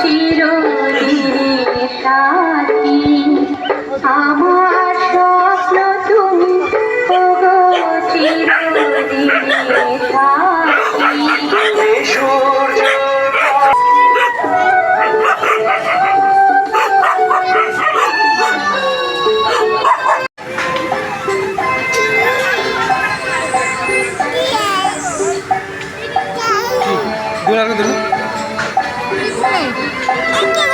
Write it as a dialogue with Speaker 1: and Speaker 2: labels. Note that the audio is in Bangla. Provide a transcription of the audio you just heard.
Speaker 1: চিরদিনে সাথী আমার স্বপ্ন তুমি ওগো চিরদিনে সাথী
Speaker 2: সূর্য 对，安。